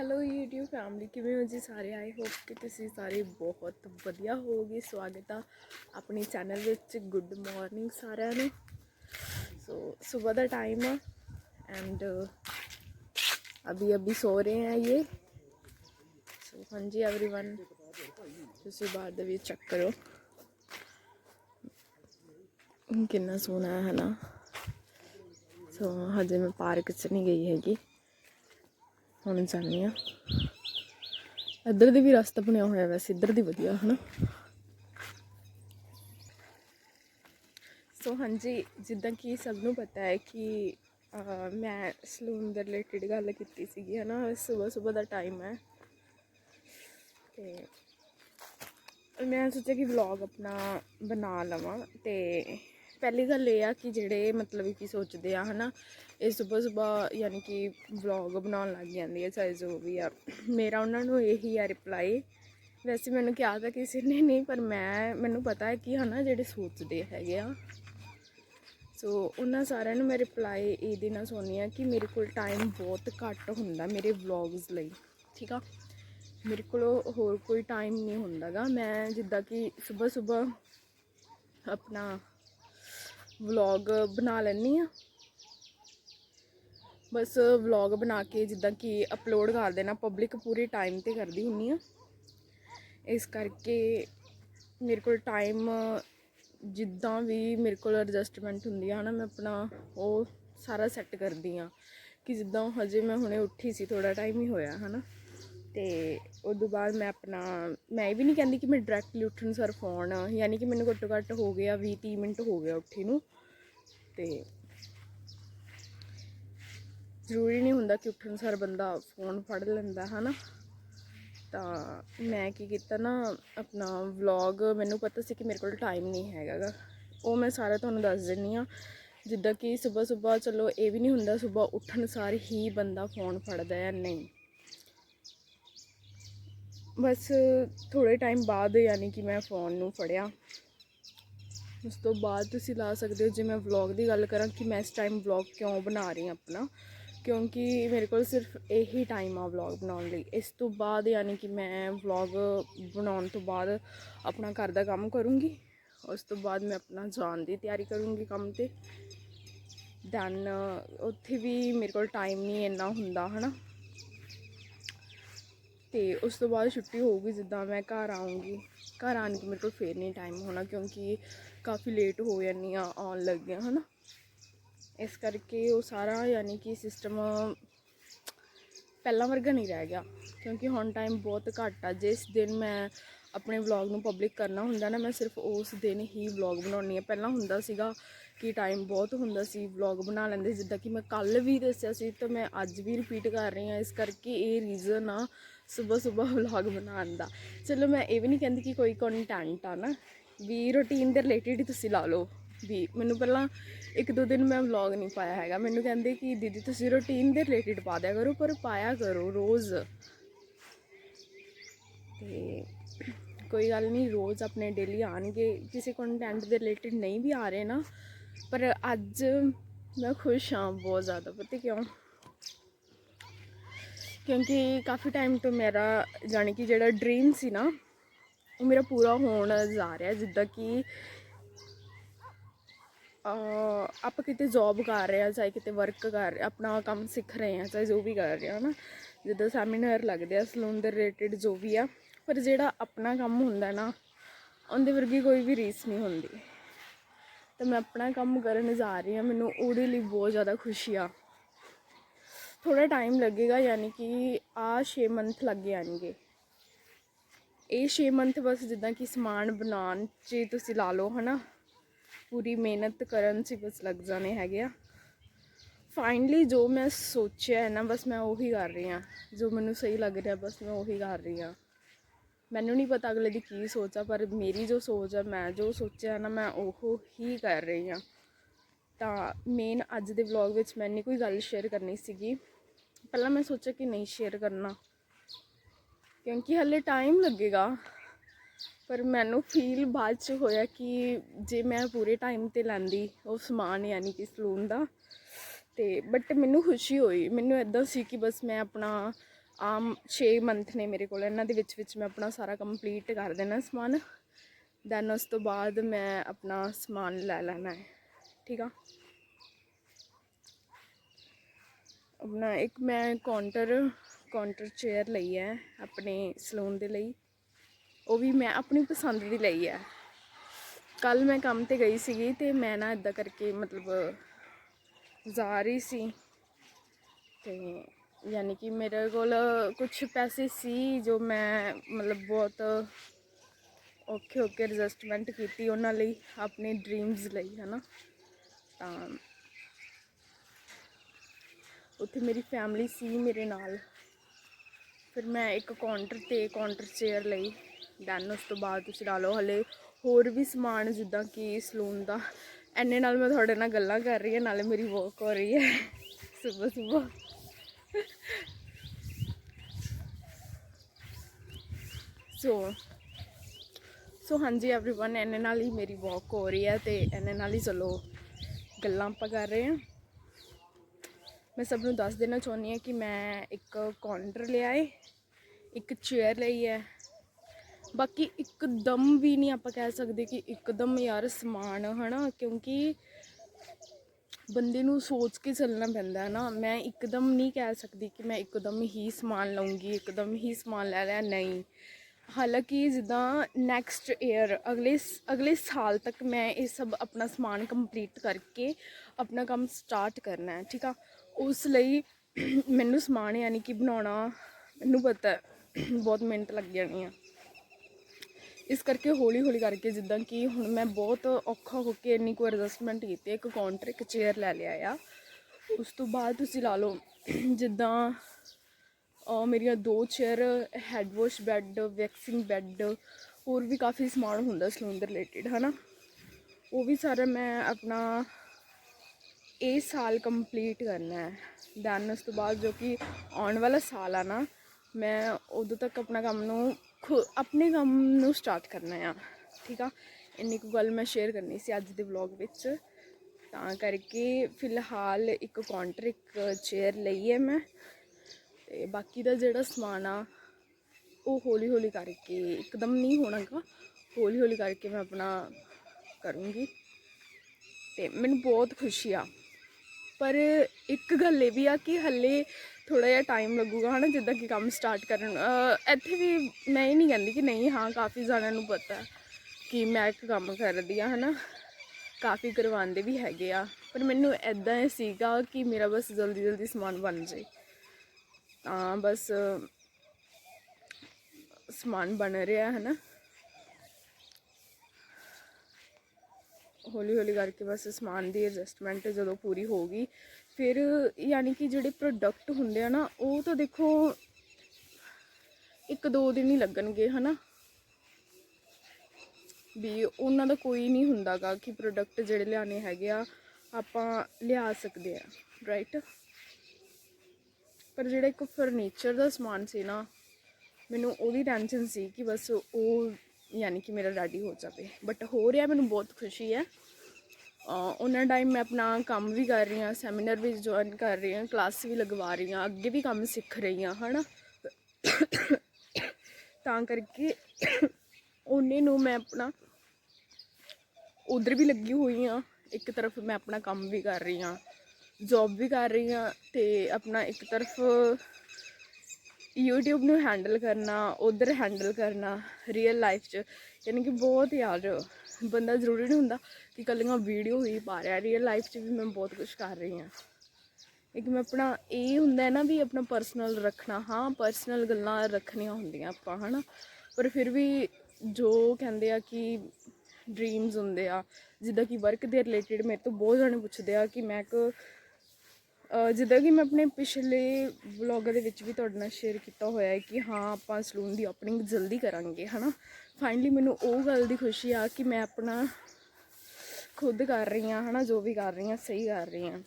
Hello YouTube family ਕਿਵੇਂ ਹੋ ਜੀ ਸਾਰੇ ਆਈ ਹੋਪ ਕਿ ਤੁਸੀਂ ਸਾਰੇ ਬਹੁਤ ਵਧੀਆ ਹੋਵੋਗੇ ਸਵਾਗਤ ਆ ਆਪਣੀ ਚੈਨਲ ਵਿੱਚ ਗੁੱਡ ਮਾਰਨਿੰਗ ਸਾਰਿਆਂ ਨੂੰ ਸੋ ਸਵੇਰ ਦਾ ਟਾਈਮ ਆ ਐਂਡ ਅਭੀ ਅਭੀ ਸੋ ਰਹੇ ਆ ਇਹ ਸੋ ਹਾਂਜੀ एवरीवन ਤੁਸੀਂ ਬਾਹਰ ਦਾ ਵੀ ਚੈੱਕ ਕਰੋ ਕਿੰਨਾ ਸੋਹਣਾ ਹੈ ਨਾ ਸੋ ਹਜੇ ਮੈਂ ਪਾਰਕ 'ਚ ਨਹੀਂ ਗਈ ਹੈਗੀ ਹੁਣ ਜਾਂਦੇ ਆ। ਇੱਧਰ ਦੀ ਵੀ ਰਸਤਾ ਬਣਿਆ ਹੋਇਆ ਵੈਸੇ, ਇੱਧਰ ਦੀ ਵਧੀਆ, ਹਨਾ? ਸੋ ਹਾਂਜੀ, ਜਿੱਦਾਂ ਕਿ ਸਭ ਨੂੰ ਪਤਾ ਹੈ ਕਿ ਮੈਂ ਸਲੂਨ ਦੇ ਰਿਲੇਟਡ ਗੱਲ ਕੀਤੀ ਸੀਗੀ, ਹਨਾ? ਸਵੇਰ ਸਵੇਰ ਦਾ ਟਾਈਮ ਹੈ। ਤੇ ਮੈਂ ਸੋਚਿਆ ਕਿ ਵਲੌਗ ਆਪਣਾ ਬਣਾ ਲਵਾਂ ਤੇ ਪਹਿਲੀ ਗੱਲ ਇਹ ਆ ਕਿ ਜਿਹੜੇ ਮਤਲਬ ਕਿ ਸੋਚਦੇ ਆ, ਹਨਾ, ਇਹ ਸਵੇਰ ਸਵੇਰ ਯਾਨੀ ਕਿ ਵਲੌਗ ਬਣਾਉਣ ਲੱਗ ਜਾਂਦੀ ਹੈ ਚਾਹੇ ਜੋ ਵੀ ਆ। ਮੇਰਾ ਉਹਨਾਂ ਨੂੰ ਇਹੀ ਆ ਰਿਪਲਾਈ ਵੈਸੇ ਮੈਨੂੰ ਕਿਹਾ ਤਾਂ ਕਿਸੇ ਨੇ ਨਹੀਂ, ਪਰ ਮੈਂ, ਮੈਨੂੰ ਪਤਾ ਹੈ ਕਿ ਹਨਾ, ਜਿਹੜੇ ਸੋਚਦੇ ਹੈਗੇ ਆ। ਸੋ ਉਹਨਾਂ ਸਾਰਿਆਂ ਨੂੰ ਮੈਂ ਰਿਪਲਾਈ ਇਹ ਦੇਣਾ ਚਾਹੁੰਦੀ ਆ ਕਿ ਮੇਰੇ ਕੋਲ ਟਾਈਮ ਬਹੁਤ ਘੱਟ ਹੁੰਦਾ ਮੇਰੇ ਵਲੌਗਸ ਲਈ, ਠੀਕ ਆ? ਮੇਰੇ ਕੋਲ ਹੋਰ ਕੋਈ ਟਾਈਮ ਨਹੀਂ ਹੁੰਦਾਗਾ। ਮੈਂ ਜਿੱਦਾਂ ਕਿ ਸਵੇਰ ਸਵੇਰ ਆਪਣਾ ਵਲੌਗ ਬਣਾ ਲੈਂਦੀ ਆ ਬਸ ਵਲੌਗ ਬਣਾ ਕੇ ਜਿੱਦਾਂ ਕਿ ਅਪਲੋਡ ਕਰ ਦੇਣਾ ਪਬਲਿਕ ਪੂਰੇ ਟਾਈਮ ਤੇ ਕਰਦੀ ਹੁੰਨੀ ਆ ਇਸ ਕਰਕੇ ਮੇਰੇ ਕੋਲ ਟਾਈਮ ਜਿੱਦਾਂ ਵੀ ਮੇਰੇ ਕੋਲ ਐਡਜਸਟਮੈਂਟ ਹੁੰਦੀ ਆ ਨਾ, ਮੈਂ ਆਪਣਾ ਉਹ ਸਾਰਾ ਸੈੱਟ ਕਰਦੀ ਆ ਕਿ ਜਿੱਦਾਂ ਹਜੇ ਮੈਂ ਹੁਣੇ ਉੱਠੀ ਸੀ ਥੋੜਾ ਟਾਈਮ ਹੀ ਹੋਇਆ, ਹਨਾ। ਤੇ ਉਸ ਤੋਂ ਬਾਅਦ ਮੈਂ ਆਪਣਾ, ਮੈਂ ਇਹ ਵੀ ਨਹੀਂ ਕਹਿੰਦੀ ਕਿ ਮੈਂ ਡਾਇਰੈਕਟਲੀ ਉੱਠਣ ਸਰ ਫੋਨ ਯਾਨੀ ਕਿ ਮੈਨੂੰ ਘੱਟੋ ਘੱਟ ਹੋ ਗਿਆ 20 30 ਮਿੰਟ ਹੋ ਗਿਆ ਉੱਠੀ ਨੂੰ। ਤੇ ਜ਼ਰੂਰੀ ਨਹੀਂ ਹੁੰਦਾ ਕਿ ਉੱਠਣ ਸਾਰ ਬੰਦਾ ਫੋਨ ਫੜ ਲੈਂਦਾ, ਹਨਾ? ਤਾਂ ਮੈਂ ਕੀ ਕੀਤਾ ਨਾ, ਆਪਣਾ ਵਲੌਗ ਮੈਨੂੰ ਪਤਾ ਸੀ ਕਿ ਮੇਰੇ ਕੋਲ ਟਾਈਮ ਨਹੀਂ ਹੈਗਾ ਉਹ ਮੈਂ ਸਾਰਾ ਤੁਹਾਨੂੰ ਦੱਸ ਦਿੰਨੀ ਆ, ਜਿੱਦਾਂ ਕਿ ਸਵੇਰ ਸਵੇਰ ਚਲੋ ਇਹ ਵੀ ਨਹੀਂ ਹੁੰਦਾ, ਸਵੇਰ ਉੱਠਣ ਸਾਰ ਹੀ ਬੰਦਾ ਫੋਨ ਫੜਦਾ ਹੈ ਨਹੀਂ। ਬਸ ਥੋੜੇ ਟਾਈਮ ਬਾਅਦ ਯਾਨੀ ਕਿ ਮੈਂ ਫੋਨ ਨੂੰ ਫੜਿਆ। ਉਸ ਤੋਂ ਬਾਅਦ ਤੁਸੀਂ ਲਾ ਸਕਦੇ ਹੋ, ਜੇ ਮੈਂ ਵਲੌਗ ਦੀ ਗੱਲ ਕਰਾਂ ਕਿ ਮੈਂ ਇਸ ਟਾਈਮ ਵਲੌਗ ਕਿਉਂ ਬਣਾ ਰਹੀ ਹਾਂ ਆਪਣਾ। ਕਿਉਂਕਿ ਮੇਰੇ ਕੋਲ ਸਿਰਫ ਇਹੀ ਟਾਈਮ ਆ ਵਲੌਗ ਬਣਾਉਣ ਲਈ। ਇਸ ਤੋਂ ਬਾਅਦ ਯਾਨੀ ਕਿ ਮੈਂ ਵਲੌਗ ਬਣਾਉਣ ਤੋਂ ਬਾਅਦ ਆਪਣਾ ਘਰ ਦਾ ਕੰਮ ਕਰੂੰਗੀ। ਉਸ ਤੋਂ ਬਾਅਦ ਮੈਂ ਆਪਣਾ ਜਾਣ ਦੀ ਤਿਆਰੀ ਕਰੂੰਗੀ ਕੰਮ ਤੇ। ਦੈਨ ਉੱਥੇ ਵੀ ਮੇਰੇ ਕੋਲ ਟਾਈਮ ਨਹੀਂ ਇੰਨਾ ਹੁੰਦਾ, ਹਨਾ? ਤੇ ਉਸ ਤੋਂ ਬਾਅਦ ਛੁੱਟੀ ਹੋਊਗੀ ਜਿੱਦਾਂ ਮੈਂ ਘਰ ਆਉਂਗੀ ਘਰ ਆਣ ਕੇ ਮੇਰੇ ਕੋਲ ਫੇਰ ਨਹੀਂ ਟਾਈਮ ਹੋਣਾ ਕਿਉਂਕਿ ਕਾਫੀ ਲੇਟ ਹੋ ਜਾਂਦੀ ਆ ਆਉਣ ਲੱਗਿਆ, ਹਨਾ? ਇਸ ਕਰਕੇ ਉਹ ਸਾਰਾ ਯਾਨੀ ਕਿ ਸਿਸਟਮ ਪਹਿਲਾਂ ਵਰਗਾ ਨਹੀਂ ਰਹਿ ਗਿਆ। ਕਿਉਂਕਿ ਹੁਣ ਟਾਈਮ ਬਹੁਤ ਘੱਟ ਆ। ਜਿਸ ਦਿਨ ਮੈਂ ਆਪਣੇ ਵਲੌਗ ਨੂੰ ਪਬਲਿਕ ਕਰਨਾ ਹੁੰਦਾ ਨਾ, ਮੈਂ ਸਿਰਫ ਉਸ ਦਿਨ ਹੀ ਵਲੌਗ ਬਣਾਉਣੀ ਆ ਪਹਿਲਾਂ ਹੁੰਦਾ ਸੀਗਾ ਕਿ ਟਾਈਮ ਬਹੁਤ ਹੁੰਦਾ ਸੀ ਵਲੌਗ ਬਣਾ ਲੈਂਦੇ ਜਿੱਦਾਂ ਕਿ ਮੈਂ ਕੱਲ ਵੀ ਦੱਸਿਆ ਸੀ, ਤਾਂ ਮੈਂ ਅੱਜ ਵੀ ਰਿਪੀਟ ਕਰ ਰਹੀ ਹਾਂ, ਇਸ ਕਰਕੇ ਇਹ ਰੀਜ਼ਨ ਆ ਸਵੇਰ ਸਵੇਰ ਵਲੌਗ ਬਣਾਉਣ ਦਾ। ਚਲੋ ਮੈਂ ਇਹ ਵੀ ਨਹੀਂ ਕਹਿੰਦੀ ਕਿ ਕੋਈ ਕੰਟੈਂਟ ਆ ਨਾ, ਵੀ ਰੂਟੀਨ ਦੇ ਰਿਲੇਟਡ ਹੀ ਤੁਸੀਂ ਲਾ ਲਓ, ਵੀ ਮੈਨੂੰ ਪਹਿਲਾਂ ਇੱਕ ਦੋ ਦਿਨ ਮੈਂ ਵਲੌਗ ਨਹੀਂ ਪਾਇਆ ਹੈਗਾ, ਮੈਨੂੰ ਕਹਿੰਦੇ ਕਿ ਦੀਦੀ ਤੁਸੀਂ ਰੂਟੀਨ ਦੇ ਰਿਲੇਟਡ ਪਾ ਦਿਆ ਕਰੋ, ਪਰ ਪਾਇਆ ਕਰੋ ਰੋਜ਼। ਤੇ ਕੋਈ ਗੱਲ ਨਹੀਂ, ਰੋਜ਼ ਆਪਣੇ ਡੇਲੀ ਆਣਗੇ ਕਿਸੇ ਕੰਟੈਂਟ ਦੇ ਰਿਲੇਟਡ ਨਹੀਂ ਵੀ ਆ ਰਹੇ ਨਾ ਪਰ ਅੱਜ ਮੈਂ ਖੁਸ਼ ਹਾਂ ਬਹੁਤ ਜ਼ਿਆਦਾ, ਪਤਾ ਕਿਉਂ? ਕਿਉਂਕਿ ਕਾਫੀ ਟਾਈਮ ਤੋਂ ਮੇਰਾ ਜਾਣੀ ਕਿ ਜਿਹੜਾ ਡ੍ਰੀਮ ਸੀ ਨਾ, ਉਹ ਮੇਰਾ ਪੂਰਾ ਹੋਣ ਜਾ ਰਿਹਾ, ਜਿੱਦਾਂ ਕਿ ਆਪਾਂ ਕਿਤੇ ਜੌਬ ਕਰ ਰਹੇ ਆ ਚਾਹੇ ਕਿਤੇ ਵਰਕ ਕਰ ਰਹੇ, ਆਪਣਾ ਕੰਮ ਸਿੱਖ ਰਹੇ ਆ ਚਾਹੇ ਜੋ ਵੀ ਕਰ ਰਹੇ ਆ ਨਾ ਜਿੱਦਾਂ ਸੈਮੀਨਾਰ ਲੱਗਦੇ ਆ ਸਲੂਨ ਦੇ ਰਿਲੇਟਡ ਜੋ ਵੀ ਆ, ਪਰ ਜਿਹੜਾ ਆਪਣਾ ਕੰਮ ਹੁੰਦਾ ਨਾ, ਉਹਦੇ ਵਰਗੀ ਕੋਈ ਵੀ ਰੀਸ ਨਹੀਂ ਹੁੰਦੀ। ਤਾਂ ਮੈਂ ਆਪਣਾ ਕੰਮ ਕਰਨ ਜਾ ਰਹੀ ਹਾਂ, ਮੈਨੂੰ ਉਹਦੇ ਲਈ ਬਹੁਤ ਜ਼ਿਆਦਾ ਖੁਸ਼ੀ ਆ। ਥੋੜਾ ਟਾਈਮ ਲੱਗੇਗਾ, ਯਾਨੀ ਕਿ ਆ 6 ਮੰਥ ਲੱਗ ਜਾਣਗੇ। ਇਹ 6 ਮੰਥ ਬਸ ਜਿੱਦਾਂ ਕਿ ਸਮਾਨ ਬਣਾਉਣ 'ਚ ਤੁਸੀਂ ਲਾ ਲਓ, ਹਨਾ? ਪੂਰੀ ਮਿਹਨਤ ਕਰਨ 'ਚ ਬਸ ਲੱਗ ਜਾਣੇ ਹੈਗੇ ਆ। ਫਾਈਨਲੀ ਜੋ ਮੈਂ ਸੋਚਿਆ ਹੈ ਨਾ, ਬਸ ਮੈਂ ਉਹੀ ਕਰ ਰਹੀ ਹਾਂ। ਜੋ ਮੈਨੂੰ ਸਹੀ ਲੱਗ ਰਿਹਾ, ਬਸ ਮੈਂ ਉਹੀ ਕਰ ਰਹੀ ਹਾਂ। ਮੈਨੂੰ ਨਹੀਂ ਪਤਾ ਅਗਲੇ ਦੀ ਕੀ ਸੋਚ ਆ, ਪਰ ਮੇਰੀ ਜੋ ਸੋਚ ਆ, ਮੈਂ ਜੋ ਸੋਚਿਆ ਨਾ, ਮੈਂ ਉਹ ਹੀ ਕਰ ਰਹੀ ਹਾਂ ਤਾਂ ਮੇਨ ਅੱਜ ਦੇ ਵਲੌਗ ਵਿੱਚ ਮੈਂ ਨਹੀਂ ਕੋਈ ਗੱਲ ਸ਼ੇਅਰ ਕਰਨੀ ਸੀਗੀ। ਪਹਿਲਾਂ ਮੈਂ ਸੋਚਿਆ ਕਿ ਨਹੀਂ ਸ਼ੇਅਰ ਕਰਨਾ, ਕਿਉਂਕਿ ਹਲੇ ਟਾਈਮ ਲੱਗੇਗਾ। ਪਰ ਮੈਨੂੰ ਫੀਲ ਬਾਅਦ ਚ ਹੋਇਆ ਕਿ ਜੇ ਮੈਂ ਪੂਰੇ ਟਾਈਮ ਤੇ ਲੈਂਦੀ ਉਹ ਸਮਾਨ ਯਾਨੀ ਕਿ ਸਲੂਨ ਦਾ, ਤੇ ਬਟ ਮੈਨੂੰ ਖੁਸ਼ੀ ਹੋਈ। ਮੈਨੂੰ ਇਦਾਂ ਸੀ ਕਿ ਬਸ ਮੈਂ ਆਪਣਾ ਆਮ 6 ਮੰਥ ਨੇ ਮੇਰੇ ਕੋਲ। ਇਹਨਾਂ ਦੇ ਵਿੱਚ ਵਿੱਚ ਮੈਂ ਆਪਣਾ ਸਾਰਾ ਕੰਪਲੀਟ ਕਰ ਦੇਣਾ ਸਮਾਨ। ਦੈਨ ਉਸ ਤੋਂ ਬਾਅਦ ਮੈਂ ਆਪਣਾ ਸਮਾਨ ਲੈ ਲੈਣਾ ਹੈ। ਠੀਕ ਆ? ਆਪਣਾ ਇੱਕ ਮੈਂ ਕਾਊਂਟਰ ਕਾਊਂਟਰ ਚੇਅਰ ਲਈ ਹੈ ਆਪਣੇ ਸਲੂਨ ਦੇ ਲਈ। ਉਹ ਵੀ ਮੈਂ ਆਪਣੀ ਪਸੰਦ ਦੀ ਲਈ ਹੈ। ਕੱਲ ਮੈਂ ਕੰਮ ਤੇ ਗਈ ਸੀਗੀ ਤੇ ਮੈਂ ਨਾ ਇਦਾਂ ਕਰਕੇ ਮਤਲਬ, ਜਾ ਰਹੀ ਸੀ। ਤੇ ਯਾਨੀ ਕਿ ਮੇਰੇ ਕੋਲ ਕੁਝ ਪੈਸੇ ਸੀ ਜੋ ਮੈਂ ਮਤਲਬ ਬਹੁਤ ਔਖੇ ਹੋ ਕੇ ਐਡਜਸਟਮੈਂਟ ਕੀਤੀ ਉਹਨਾਂ ਲਈ ਆਪਣੇ ਡ੍ਰੀਮਸ ਲਈ, ਹਨਾ? ਤਾਂ ਉੱਥੇ ਮੇਰੀ ਫੈਮਿਲੀ ਸੀ ਮੇਰੇ ਨਾਲ। ਫਿਰ ਮੈਂ ਇੱਕ ਕਾਊਂਟਰ ਤੇ ਕਾਊਂਟਰ ਚੇਅਰ ਲਈ। ਦੈਨ ਉਸ ਤੋਂ ਬਾਅਦ ਤੁਸੀਂ ਲਾ ਲਓ ਹਲੇ ਹੋਰ ਵੀ ਸਮਾਨ ਜਿੱਦਾਂ ਕਿ ਸਲੂਨ ਦਾ। ਐਨੇ ਨਾਲ ਮੈਂ ਤੁਹਾਡੇ ਨਾਲ ਗੱਲਾਂ ਕਰ ਰਹੀ ਹਾਂ, ਨਾਲੇ ਮੇਰੀ ਵਾਕ ਹੋ ਰਹੀ ਹੈ। ਸਵੇਰ ਸਵੇਰ ਸੋ ਸੋ ਹਾਂਜੀ एवरीवन ਐਨੇ ਨਾਲ ਹੀ ਮੇਰੀ ਵਾਕ ਹੋ ਰਹੀ ਹੈ ਤੇ ਐਨੇ ਨਾਲ ਹੀ ਚਲੋ ਗੱਲਾਂ ਆਪਾਂ ਕਰ ਰਹੇ ਹਾਂ ਮੈਂ ਸਭ ਨੂੰ ਦੱਸ ਦੇਣਾ ਚਾਹੁੰਦੀ ਹਾਂ ਕਿ ਮੈਂ ਇੱਕ ਕਾਊਂਟਰ ਲਿਆ ਏ ਇੱਕ ਚੇਅਰ ਲਈ ਹੈ ਬਾਕੀ ਇੱਕਦਮ ਵੀ ਨਹੀਂ ਆਪਾਂ ਕਹਿ ਸਕਦੇ ਕਿ ਇੱਕਦਮ ਯਾਰ ਸਮਾਨ ਹਨਾ ਕਿਉਂਕਿ ਬੰਦੇ ਨੂੰ ਸੋਚ ਕੇ ਚੱਲਣਾ ਪੈਂਦਾ ਹੈ ਨਾ। ਮੈਂ ਇੱਕਦਮ ਨਹੀਂ ਕਹਿ ਸਕਦੀ ਕਿ ਮੈਂ ਇੱਕਦਮ ਹੀ ਸਮਾਨ ਲਵਾਂਗੀ ਇੱਕਦਮ ਹੀ ਸਮਾਨ ਲੈ ਲਿਆ। ਨਹੀਂ। ਹਾਲਾਂਕਿ ਜਿੱਦਾਂ ਨੈਕਸਟ ਈਅਰ ਅਗਲੇ ਅਗਲੇ ਸਾਲ ਤੱਕ ਮੈਂ ਇਹ ਸਭ ਆਪਣਾ ਸਮਾਨ ਕੰਪਲੀਟ ਕਰਕੇ ਆਪਣਾ ਕੰਮ ਸਟਾਰਟ ਕਰਨਾ ਹੈ, ਠੀਕ ਆ। ਉਸ ਲਈ ਮੈਨੂੰ ਸਮਾਨ ਯਾਨੀ ਕਿ ਬਣਾਉਣਾ, ਮੈਨੂੰ ਪਤਾ ਬਹੁਤ ਮਿਹਨਤ ਲੱਗ ਜਾਣੀ ਆ। ਇਸ ਕਰਕੇ ਹੌਲੀ ਹੌਲੀ ਕਰਕੇ ਜਿੱਦਾਂ ਕਿ ਹੁਣ ਮੈਂ ਬਹੁਤ ਔਖਾ ਹੋ ਕੇ ਇੰਨੀ ਕੁ ਐਡਜਸਟਮੈਂਟ ਕੀਤੀ, ਇੱਕ ਕਾਊਂਟਰ ਇੱਕ ਚੇਅਰ ਲੈ ਲਿਆ ਆ। ਉਸ ਤੋਂ ਬਾਅਦ ਤੁਸੀਂ ਲਾ ਲਓ, ਜਿੱਦਾਂ ਮੇਰੀਆਂ ਦੋ chair head wash bed waxing bed ਹੋਰ ਵੀ ਕਾਫੀ ਸਮਾਨ ਹੁੰਦਾ ਸਲੂਨ ਦੇ ਰਿਲੇਟਡ ਹਨਾ? ਉਹ ਵੀ ਸਾਰਾ ਮੈਂ ਆਪਣਾ ਇਹ ਸਾਲ ਕੰਪਲੀਟ ਕਰਨਾ ਹੈ। ਦੈਨ ਉਸ ਤੋਂ ਬਾਅਦ ਜੋ ਕਿ ਆਉਣ ਵਾਲਾ ਸਾਲ ਆ ਨਾ, ਮੈਂ ਉਦੋਂ ਤੱਕ ਆਪਣਾ ਕੰਮ ਨੂੰ ਖੁ, ਆਪਣੇ ਕੰਮ ਨੂੰ ਸਟਾਰਟ ਕਰਨਾ ਆ, ਠੀਕ ਆ? ਇੰਨੀ ਕੁ ਗੱਲ ਮੈਂ ਸ਼ੇਅਰ ਕਰਨੀ ਸੀ ਅੱਜ ਦੇ ਵਲੌਗ ਵਿੱਚ। ਤਾਂ ਕਰਕੇ ਫਿਲਹਾਲ ਇੱਕ ਕਾਊਂਟਰ ਇੱਕ ਚੇਅਰ ਲਈ ਹੈ ਮੈਂ। ਤੇ ਬਾਕੀ ਦਾ ਜਿਹੜਾ ਸਮਾਨ ਆ, ਉਹ ਹੌਲੀ ਹੌਲੀ ਕਰਕੇ, ਇੱਕਦਮ ਨਹੀਂ ਹੋਣਾਗਾ ਹੌਲੀ ਹੌਲੀ ਕਰਕੇ ਮੈਂ ਆਪਣਾ ਕਰੂੰਗੀ। ਤੇ ਮੈਨੂੰ ਬਹੁਤ ਖੁਸ਼ੀ ਆ। ਪਰ ਇੱਕ ਗੱਲ ਇਹ ਵੀ ਆ ਕਿ ਹੱਲੇ ਥੋੜਾ ਜਿਹਾ ਟਾਈਮ ਲੱਗੂਗਾ, ਹਨਾ, ਜਿੱਦਾਂ ਕਿ ਕੰਮ ਸਟਾਰਟ ਕਰਨ। ਇੱਥੇ ਵੀ ਮੈਂ ਇਹ ਨਹੀਂ ਕਹਿੰਦੀ ਕਿ ਨਹੀਂ, ਹਾਂ, ਕਾਫੀ ਜਣਿਆਂ ਨੂੰ ਪਤਾ ਕਿ ਮੈਂ ਇੱਕ ਕੰਮ ਕਰਦੀ ਆ ਹਨਾ। ਕਾਫੀ ਕਰਵਾਉਂਦੇ ਵੀ ਹੈਗੇ ਆ, ਪਰ ਮੈਨੂੰ ਐਦਾਂ ਹੀ ਸੀਗਾ ਕਿ ਮੇਰਾ ਬਸ ਜਲਦੀ ਜਲਦੀ ਸਮਾਨ ਬਣ ਜਾਏ। ਤਾਂ ਬਸ ਸਮਾਨ ਬਣ ਰਿਹਾ ਹੈ ਨਾ ਹੌਲੀ ਹੌਲੀ ਕਰਕੇ ਬਸ ਸਮਾਨ ਦੀ ਐਡਜਸਟਮੈਂਟ ਜਦੋਂ ਪੂਰੀ ਹੋ ਗਈ ਫਿਰ ਯਾਨੀ ਕਿ ਜਿਹੜੇ ਪ੍ਰੋਡਕਟ ਹੁੰਦੇ ਆ ਨਾ, ਉਹ ਤਾਂ ਦੇਖੋ ਇੱਕ ਦੋ ਦਿਨ ਹੀ ਲੱਗਣਗੇ, ਹਨਾ? ਵੀ ਉਹਨਾਂ ਦਾ ਕੋਈ ਨਹੀਂ ਹੁੰਦਾਗਾ ਕਿ ਪ੍ਰੋਡਕਟ ਜਿਹੜੇ ਲਿਆਣੇ ਹੈਗੇ ਆ, ਆਪਾਂ ਲਿਆ ਸਕਦੇ ਆ ਰਾਈਟ ਪਰ ਜਿਹੜਾ ਇੱਕ ਫਰਨੀਚਰ ਦਾ ਸਮਾਨ ਸੀ ਨਾ, ਮੈਨੂੰ ਉਹਦੀ ਟੈਨਸ਼ਨ ਸੀ ਕਿ ਬਸ ਉਹ ਯਾਨੀ ਕਿ ਮੇਰਾ ਰੈਡੀ ਹੋ ਜਾਵੇ। ਬਟ ਹੋ ਰਿਹਾ, ਮੈਨੂੰ ਬਹੁਤ ਖੁਸ਼ੀ ਹੈ। ਉਹਨਾਂ ਟਾਈਮ ਮੈਂ ਆਪਣਾ ਕੰਮ ਵੀ ਕਰ ਰਹੀ ਹਾਂ ਸੈਮੀਨਾਰ ਵੀ ਜੁਆਇਨ ਕਰ ਰਹੀ ਹਾਂ ਕਲਾਸ ਵੀ ਲਗਵਾ ਰਹੀ ਹਾਂ, ਅੱਗੇ ਵੀ ਕੰਮ ਸਿੱਖ ਰਹੀ ਹਾਂ, ਹਨਾ? ਤਾਂ ਕਰਕੇ ਉਹਨੇ ਨੂੰ ਮੈਂ ਆਪਣਾ ਉਧਰ ਵੀ ਲੱਗੀ ਹੋਈ ਹਾਂ, ਇੱਕ ਤਰਫ ਮੈਂ ਆਪਣਾ ਕੰਮ ਵੀ ਕਰ ਰਹੀ ਹਾਂ ਜੌਬ ਵੀ ਕਰ ਰਹੀ ਹਾਂ ਤੇ ਆਪਣਾ ਇੱਕ ਤਰਫ YouTube ਨੂੰ ਹੈਂਡਲ ਕਰਨਾ, ਉਧਰ ਹੈਂਡਲ ਕਰਨਾ ਰੀਅਲ ਲਾਈਫ 'ਚ, ਯਾਨੀ ਕਿ ਬਹੁਤ ਯਾਰ ਬੰਦਾ ਜ਼ਰੂਰੀ ਨਹੀਂ ਹੁੰਦਾ ਕਿ ਕੱਲੀਆਂ ਵੀਡੀਓ ਹੀ ਪਾ ਰਿਹਾ ਰੀਅਲ ਲਾਈਫ 'ਚ ਵੀ ਮੈਂ ਬਹੁਤ ਕੁਝ ਕਰ ਰਹੀ ਹਾਂ। ਇੱਕ ਮੈਂ ਆਪਣਾ ਇਹ ਹੁੰਦਾ ਹੈ ਨਾ ਵੀ ਆਪਣਾ ਪਰਸਨਲ ਰੱਖਣਾ, ਹਾਂ ਪਰਸਨਲ ਗੱਲਾਂ ਰੱਖਣੀਆਂ ਹੁੰਦੀਆਂ ਆਪਾਂ, ਹਨਾ? ਪਰ ਫਿਰ ਵੀ ਜੋ ਕਹਿੰਦੇ ਆ ਕਿ ਡ੍ਰੀਮਸ ਹੁੰਦੇ ਆ, ਜਿੱਦਾਂ ਕਿ ਵਰਕ ਦੇ ਰਿਲੇਟਡ ਮੇਰੇ ਤੋਂ ਬਹੁਤ ਜਾਣੇ ਪੁੱਛਦੇ ਆ ਕਿ ਮੈਂ ਇੱਕ ਜਿੱਦਾਂ ਕਿ ਮੈਂ ਆਪਣੇ ਪਿਛਲੇ ਵਲੌਗ ਦੇ ਵਿੱਚ ਵੀ ਤੁਹਾਡੇ ਨਾਲ ਸ਼ੇਅਰ ਕੀਤਾ ਹੋਇਆ ਹੈ ਕਿ ਹਾਂ, ਆਪਾਂ ਸਲੂਨ ਦੀ ਓਪਨਿੰਗ ਜਲਦੀ ਕਰਾਂਗੇ, ਹਨਾ? ਫਾਈਨਲੀ ਮੈਨੂੰ ਉਹ ਗੱਲ ਦੀ ਖੁਸ਼ੀ ਆ ਕਿ ਮੈਂ ਆਪਣਾ ਖੁਦ ਕਰ ਰਹੀ ਹਾਂ, ਹਨਾ? ਜੋ ਵੀ ਕਰ ਰਹੀ ਹਾਂ, ਸਹੀ ਕਰ ਰਹੀ ਹਾਂ।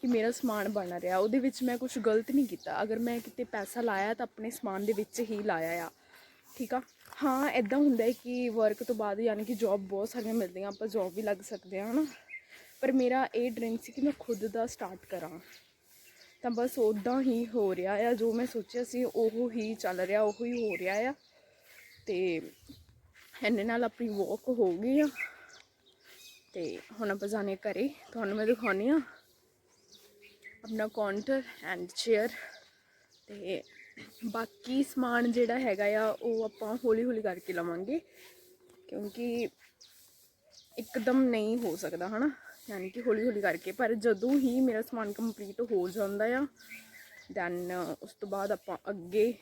ਕਿ ਮੇਰਾ ਸਮਾਨ ਬਣ ਰਿਹਾ। ਉਹਦੇ ਵਿੱਚ ਮੈਂ ਕੁਝ ਗਲਤ ਨਹੀਂ ਕੀਤਾ। ਅਗਰ ਮੈਂ ਕਿਤੇ ਪੈਸਾ ਲਾਇਆ ਤਾਂ ਆਪਣੇ ਸਮਾਨ ਦੇ ਵਿੱਚ ਹੀ ਲਾਇਆ ਆ। ਠੀਕ ਆ? ਹਾਂ ਐਦਾਂ ਹੁੰਦਾ ਹੈ ਕਿ ਵਰਕ ਤੋਂ ਬਾਅਦ ਯਾਨੀ ਕਿ ਜੌਬ ਬਹੁਤ ਸਾਰੀਆਂ ਮਿਲਦੀਆਂ। ਆਪਾਂ ਜੌਬ ਵੀ ਲੱਗ ਸਕਦੇ ਹਾਂ, ਹਨਾ? ਪਰ ਮੇਰਾ ਇਹ ਡ੍ਰੀਮ ਸੀ ਕਿ ਮੈਂ ਖੁਦ ਦਾ ਸਟਾਰਟ ਕਰਾਂ। ਤਾਂ ਬਸ ਉਦਾਂ ਹੀ ਹੋ ਰਿਹਾ ਆ। ਜੋ ਮੈਂ ਸੋਚਿਆ ਸੀ ਉਹ ਹੀ ਚੱਲ ਰਿਹਾ, ਉਹ ਹੀ ਹੋ ਰਿਹਾ ਆ। ਤੇ ਇਹਨੇ ਨਾਲ ਆਪਣੀ ਵਾਕ ਹੋ ਗਈ ਆ। ਤੇ ਹੁਣ ਆਪਾਂ ਜਾਣੇ ਘਰੇ। ਤੁਹਾਨੂੰ ਮੈਂ ਦਿਖਾਉਣੀ ਆ ਆਪਣਾ ਕਾਊਂਟਰ ਐਂਡ ਚੇਅਰ ਤੇ ਬਾਕੀ ਸਮਾਨ ਜਿਹੜਾ ਹੈਗਾ ਆ, ਉਹ ਆਪਾਂ ਹੌਲੀ ਹੌਲੀ ਕਰਕੇ ਲਵਾਂਗੇ। ਕਿਉਂਕਿ ਇੱਕਦਮ ਨਹੀਂ ਹੋ ਸਕਦਾ, ਹਨਾ? ਯਾਨੀ ਕਿ ਹੌਲੀ ਹੌਲੀ ਕਰਕੇ, ਪਰ ਜਦੋਂ ਹੀ ਮੇਰਾ ਸਮਾਨ ਕੰਪਲੀਟ ਹੋ ਜਾਂਦਾ ਆ ਦੈਨ ਉਸ ਤੋਂ ਬਾਅਦ ਆਪਾਂ ਅੱਗੇ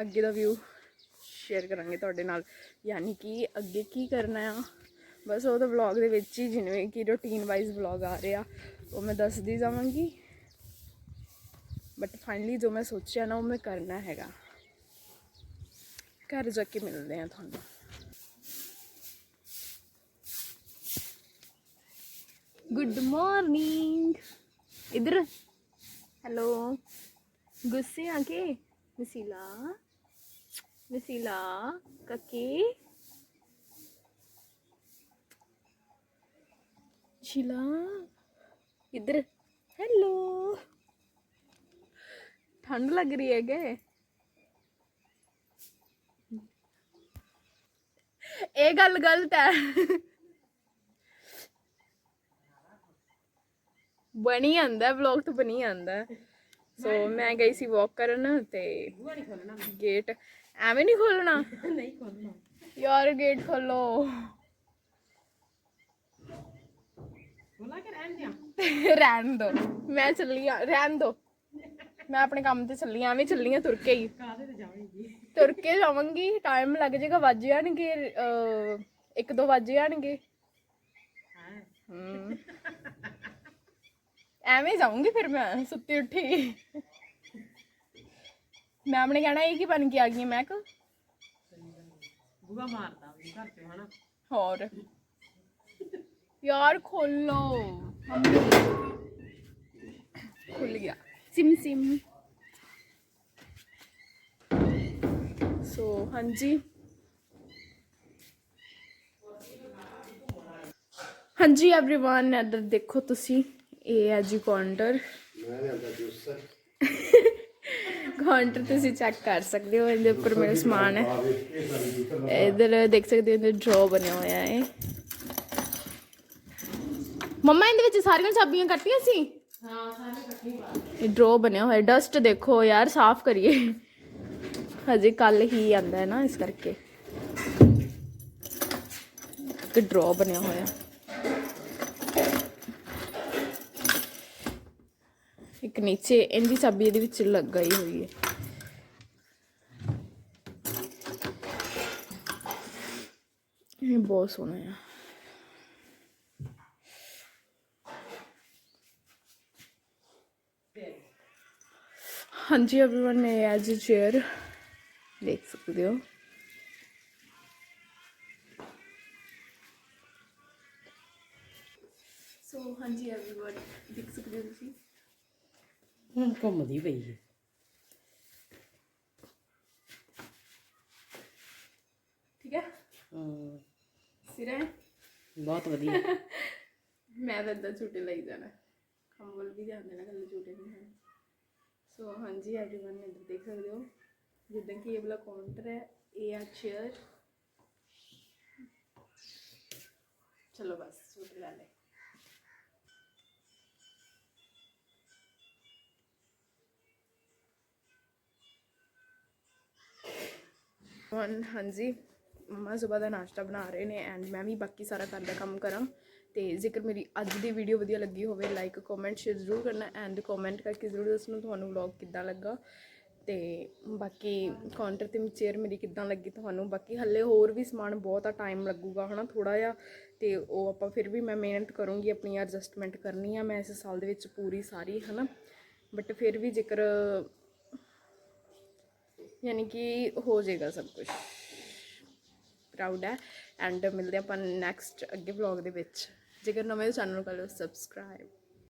ਅੱਗੇ ਦਾ ਵਿਊ ਸ਼ੇਅਰ ਕਰਾਂਗੇ ਤੁਹਾਡੇ ਨਾਲ। ਯਾਨੀ ਕਿ ਅੱਗੇ ਕੀ ਕਰਨਾ ਆ, ਬਸ ਉਹ ਤਾਂ ਵਲੌਗ ਦੇ ਵਿੱਚ ਹੀ, ਜਿਵੇਂ ਕਿ ਰੂਟੀਨ ਵਾਈਜ਼ ਵਲੌਗ ਆ ਰਿਹਾ, ਉਹ ਮੈਂ ਦੱਸਦੀ ਜਾਵਾਂਗੀ। ਬਟ ਫਾਈਨਲੀ ਜੋ ਮੈਂ ਸੋਚਿਆ ਨਾ, ਉਹ ਮੈਂ ਕਰਨਾ ਹੈਗਾ। ਘਰ ਜਾ ਕੇ ਮਿਲਦੇ ਆ ਤੁਹਾਨੂੰ। ਗੁੱਡ ਮਾਰਨਿੰਗ ਇਧਰ। ਹੈਲੋ ਗੁੱਸੇ ਆ ਕੇ? ਵਸੀਲਾ। ਵਸੀਲਾ। ਕੱਕੀ। ਸ਼ੀਲਾ ਇਧਰ। ਹੈਲੋ ਠੰਡ ਲੱਗ ਰਹੀ ਹੈ ਕਿ ਇਹ ਗੱਲ ਗਲਤ ਹੈ। ਬਣੀ ਆਂਦਾ ਵਲੌਗ ਤਾਂ ਬਣੀ ਆਂਦਾ। ਸੋ ਮੈਂ ਗਈ ਸੀ ਵਾਕ ਕਰਨ ਤੇ ਗੇਟ ਐਵੇਂ ਨਹੀਂ ਖੋਲਣਾ? ਨਹੀਂ ਖੋਲਣਾ। ਯਾਰ ਗੇਟ ਖੋਲੋ। ਖੋਲਾ ਕੇ ਰਹਿਣ ਦਿਆਂ ਰਹਿਣ ਦੋ। ਮੈਂ ਚੱਲੀ ਆ ਰਹਿਣ ਦੋ। ਮੈਂ ਆਪਣੇ ਕੰਮ ਤੇ ਚੱਲੀ ਆਂ, ਐਵੇਂ ਚੱਲੀ ਆ ਤੁਰ ਕੇ ਹੀ। ਕਾਹਦੇ ਤੇ ਜਾਵੇਂਗੀ? ਤੁਰ ਕੇ ਜਾਵਾਂਗੀ ਟਾਈਮ ਲੱਗ ਜਾਏਗਾ ਵੱਜ ਜਾਣਗੇ ਅਹ, ਇੱਕ ਦੋ ਵੱਜ ਜਾਣਗੇ। ਹਾਂ। ਹਮ। ਐਵੇਂ ਜਾਊਂਗੀ ਫਿਰ ਮੈਂ ਸੁੱਤੀ ਉੱਠੀ ਮੈਂ ਆਪਣੇ ਕਹਿਣਾ ਇਹ ਕੀ ਬਣ ਕੇ ਆ ਗਈ ਮੈਂ ਕਿ ਬੁਗਾ ਮਾਰਦਾ ਵੀ ਘਰ ਚ ਹਨਾ ਹੋਰ ਯਾਰ ਖੋਲੋ ਖੁੱਲ ਗਿਆ ਸਿਮ ਸਿਮ ਸੋ ਹਾਂਜੀ ਹਾਂਜੀ एवरीवन ਇੱਧਰ ਦੇਖੋ ਤੁਸੀਂ ਇਹ ਹੈ ਜੀ ਕਾਊਂਟਰ ਕਾਊਂਟਰ ਤੁਸੀਂ ਚੈੱਕ ਕਰ ਸਕਦੇ ਹੋ ਇਹਦੇ ਉੱਪਰ ਮੇਰਾ ਸਮਾਨ ਹੈ। ਇਧਰ ਦੇਖ ਸਕਦੇ ਹੋ ਇਹਦੇ ਡਰਾ ਬਣਿਆ ਹੋਇਆ ਹੈ। ਮੰਮਾ ਇਹਦੇ ਵਿੱਚ ਸਾਰੀਆਂ ਚਾਬੀਆਂ ਕੱਟੀਆਂ ਸੀ? ਹਾਂ ਸਾਰੇ ਇਹ ਡਰਾ ਬਣਿਆ ਹੋਇਆ ਡਸਟ ਦੇਖੋ ਯਾਰ ਸਾਫ਼ ਕਰੀਏ। ਹਜੇ ਕੱਲ ਹੀ ਆਂਦਾ ਹੈ ਨਾ ਇਸ ਕਰਕੇ। ਇੱਕ ਡਰਾ ਬਣਿਆ ਹੋਇਆ। ਨੀਚੇ ਇਹਦੀ ਚਾਬੀ ਇਹਦੇ ਵਿੱਚ ਲੱਗੀ ਹੋਈ ਹੈ ਇਹ ਬਹੁਤ ਸੋਹਣਾ ਹੈ ਹਾਂਜੀ एवरीवन ਇਹ ਹੈ ਜੀ ਚੇਅਰ ਦੇਖ ਸਕਦੇ ਹੋ ਸੋ ਹਾਂਜੀ एवरीवन ਦੇਖ ਸਕਦੇ ਹੋ ਤੁਸੀਂ ਹੁਣ ਘੁੰਮਦੀ ਪਈ ਹੈ ਠੀਕ ਹੈ ਹਾਂ ਸਿਰੇ ਬਹੁਤ ਵਧੀਆ ਮੈਂ ਤਾਂ ਇਦਾਂ ਝੂਟੇ ਲਈ ਜਾਣਾ ਕੰਬਲ ਵੀ ਧਿਆਨ ਦੇਣਾ ਕੱਲੇ ਝੂਟੇ ਨਹੀਂ ਹਨ ਸੋ ਹਾਂਜੀ एवरीवन ਇੱਧਰ ਦੇਖ ਸਕਦੇ ਹੋ ਜਿੱਦਾਂ ਕਿ ਇਹ ਵਾਲਾ ਕਾਊਂਟਰ ਹੈ ਇਹ ਆ ਚੇਅਰ ਚਲੋ ਬਸ ਝੂਟੇ ਲੈ ਲੈ ਹੁਣ ਹਾਂਜੀ, ਮਮਾ ਸਵੇਰ ਦਾ ਨਾਸ਼ਤਾ ਬਣਾ ਰਹੇ ਨੇ ਐਂਡ ਮੈਂ ਵੀ ਬਾਕੀ ਸਾਰਾ ਘਰ ਦਾ ਕੰਮ ਕਰਾਂ। ਤੇ ਜੇਕਰ ਮੇਰੀ ਅੱਜ ਦੀ ਵੀਡੀਓ ਵਧੀਆ ਲੱਗੀ ਹੋਵੇ ਲਾਈਕ ਕਮੈਂਟ ਸ਼ੇਅਰ ਜ਼ਰੂਰ ਕਰਨਾ ਐਂਡ ਕਮੈਂਟ ਕਰਕੇ ਜ਼ਰੂਰ ਦੱਸਣਾ ਤੁਹਾਨੂੰ ਵਲੌਗ ਕਿੱਦਾਂ ਲੱਗਾ। ਤੇ ਬਾਕੀ ਕਾਊਂਟਰ ਤੇ ਚੇਅਰ ਮੇਰੀ ਕਿੱਦਾਂ ਲੱਗੀ ਤੁਹਾਨੂੰ, ਬਾਕੀ ਹੱਲੇ ਹੋਰ ਵੀ ਸਮਾਨ ਬਹੁਤ ਆ ਟਾਈਮ ਲੱਗੂਗਾ ਹਨਾ ਥੋੜਾ ਜਿਹਾ। ਤੇ ਉਹ ਆਪਾਂ ਫਿਰ ਵੀ ਮੈਂ ਮਿਹਨਤ ਕਰੂੰਗੀ, ਆਪਣੀ ਐਡਜਸਟਮੈਂਟ ਕਰਨੀ ਆ, ਮੈਂ ਇਸ ਸਾਲ ਦੇ ਵਿੱਚ ਪੂਰੀ ਸਾਰੀ, ਹਨਾ। ਬਟ ਫਿਰ ਵੀ ਜੇਕਰ ਯਾਨੀ ਕਿ ਹੋ ਜਾਏਗਾ ਸਭ ਕੁਝ ਪ੍ਰਾਊਡ ਹੈ। ਐਂਡ ਮਿਲਦੇ ਆਪਾਂ ਨੈਕਸਟ ਅੱਗੇ ਵਲੌਗ ਦੇ ਵਿੱਚ। ਜੇਕਰ ਨਵੇਂ ਚੈਨਲ ਨੂੰ ਕਰ ਲਓ ਸਬਸਕ੍ਰਾਈਬ